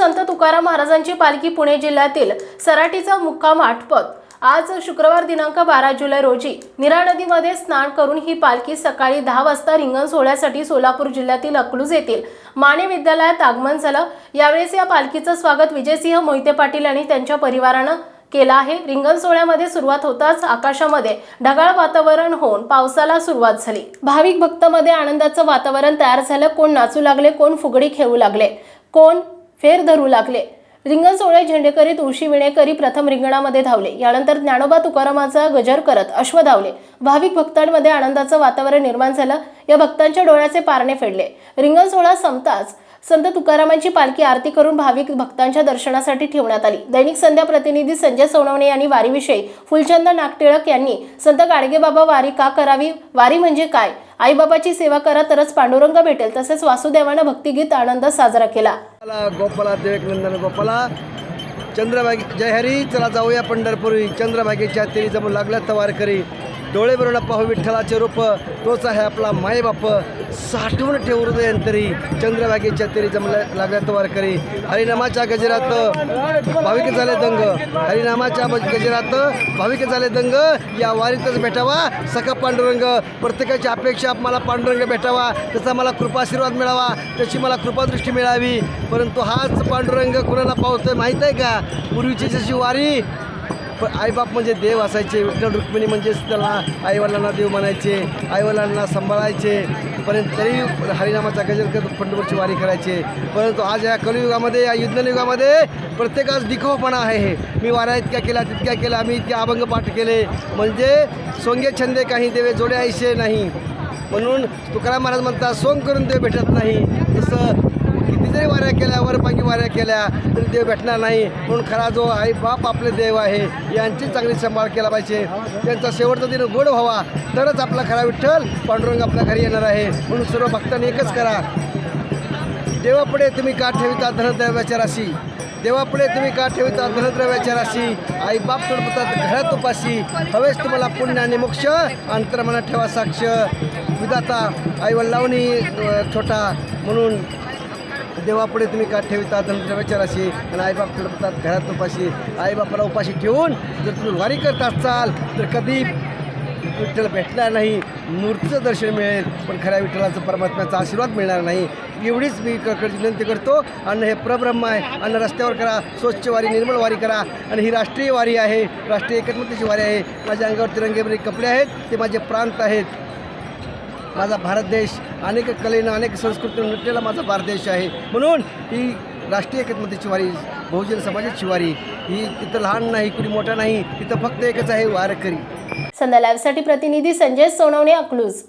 संत तुकाराम महाराजांची पालखी पुणे जिल्ह्यातील सराटीचा मुक्काम आठवत आज शुक्रवार दिनांक बारा जुलै रोजी निरा नदीमध्ये स्नान करून ही पालखी सकाळी दहा वाजता रिंगण सोहळ्यासाठी सोलापूर जिल्ह्यातील अकलूज येथील माने विद्यालयात आगमन झालं. यावेळेस या पालखीचं स्वागत विजयसिंह मोहिते पाटील आणि त्यांच्या परिवारानं केलं आहे. रिंगण सोहळ्यामध्ये सुरुवात होताच आकाशामध्ये ढगाळ वातावरण होऊन पावसाला सुरुवात झाली. भाविक भक्तमध्ये आनंदाचं वातावरण तयार झालं. कोण नाचू लागले कोण फुगडी खेळू लागले कोण फेर धरू लागले. रिंगण सोहळे झेंडे करीत उशी विणेकरी प्रथम रिंगणामध्ये धावले. यानंतर ज्ञानोबा तुकारामाचा गजर करत अश्व धावले. भाविक भक्तांमध्ये आनंदाचं वातावरण निर्माण झालं. या भक्तांच्या डोळ्याचे पारणे फेडले. रिंगण सोहळा संपताच संत तुकारामांची पालखी आरती करून भाविक भक्तांच्या दर्शनासाठी ठेवण्यात आली. दैनिक संध्या प्रतिनिधी संजय सोनवणे यांनी वारीविषयी फुलचंद नागटिळक यांनी संत गाडगेबाबा वारी का करावी? वारी म्हणजे काय? आईबाबाची सेवा करा तरच पांडुरंग भेटेल. तसेच वासुदेवानं भक्तिगीत आनंद साजरा केला. गोपाला गोपाला गोपाला. चंद्रभागी जय हरी. चला जाऊया पंढरपुरी. चंद्रभागेच्या तेरी जमून लागल्या तवार करी डोळे बरोडा पाहू हो विठ्ठलाचे रूप. तोच आहे आपला मायबाप. साठवून ठेव हृदयंतरी चंद्रभागेच्या तरी जमल्या लागल्यात वारकरी हरिनामाच्या गजरात भाविक झाले दंग. हरिनामाच्या गजरात भाविक झाले दंग. या वारीतच भेटावा सखा पांडुरंग. प्रत्येकाची अपेक्षा मला पांडुरंग भेटावा. त्याचा मला कृपाशीर्वाद मिळावा. त्याची मला कृपादृष्टी मिळावी. परंतु हाच पांडुरंग कुणाला पावतोय माहीत आहे का? पूर्वीची जशी वारी पण आईबाप म्हणजे देव असायचे. विठ्ठल रुक्मिणी म्हणजेच त्याला आईवडिलांना देव म्हणायचे. आईवडिलांना सांभाळायचे. परंतु तरी हरिनामाचा गजर करत पंढरपूरची वारी करायचे. परंतु आज या कलियुगामध्ये या युद्धयुगामध्ये प्रत्येकाच दिखावपणा आहे हे. मी वाऱ्या इतक्या केला तितक्या केला मी इतके अभंग पाठ केले. म्हणजे सोंगे छंदे काही देवे जोडे ऐसे नाही. म्हणून तुकाराम महाराज म्हणतात सोंग करून देव भेटत नाही. तसं किती जरी वाऱ्या केल्या वरपांगी वाऱ्या केल्या तरी देव भेटणार नाही. म्हणून खरा जो आई बाप आपले देव आहे यांची चांगली सांभाळ केला पाहिजे. त्यांचा शेवटचा दिन गोड व्हावा तरच आपला खरा विठ्ठल पांडुरंग आपल्या घरी येणार आहे. म्हणून सर्व भक्तांनी एकच करा. देवापुढे तुम्ही का ठेविता धनद्रव्याच्या राशी? देवापुढे तुम्ही का ठेविता धनद्रव्याच्या राशी? आई बाप तडपतात घरात उपाशी. हवेच तुम्हाला पुण्य आणि मोक्ष अंतर्मनात ठेवा साक्ष. विदाता आई वल्लावणी छोटा. म्हणून देवापुढे तुम्ही का ठेवता धनद्रव्याच्या विचाराशी आणि आईबाप तडपतात घरात उपाशी आईबापाला उपाशी ठेवून जर तुम्ही वारी करत असाल तर कधी विठ्ठल भेटणार नाही मूर्तीचं दर्शन मिळेल पण खऱ्या विठ्ठलाचं परमात्म्याचा आशीर्वाद मिळणार नाही. एवढीच मी विनंती करतो अन्न हे प्रब्रह्म आहे अन्न रस्त्यावर करा स्वच्छ वारी निर्मळ वारी करा आणि ही राष्ट्रीय वारी आहे राष्ट्रीय एकात्मतेची वारी आहे. माझ्या अंगावर तिरंगेमध्ये कपडे आहेत ते माझे प्रांत आहेत. माझा भारत देश अनेक कलेनं अनेक संस्कृतीनं नटलेला माझा भारत देश आहे. म्हणून ही राष्ट्रीय एकत्मतेची वारी बहुजन समाजाची वारी ही इथं लहान नाही कुणी मोठा नाही इथं फक्त एकच आहे वारकरी. संध्या लाईव्हसाठी प्रतिनिधी संजय सोनवणे अकलूज.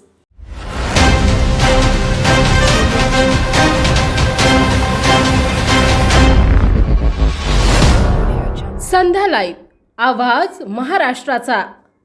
संध्या लाईव्ह आवाज महाराष्ट्राचा.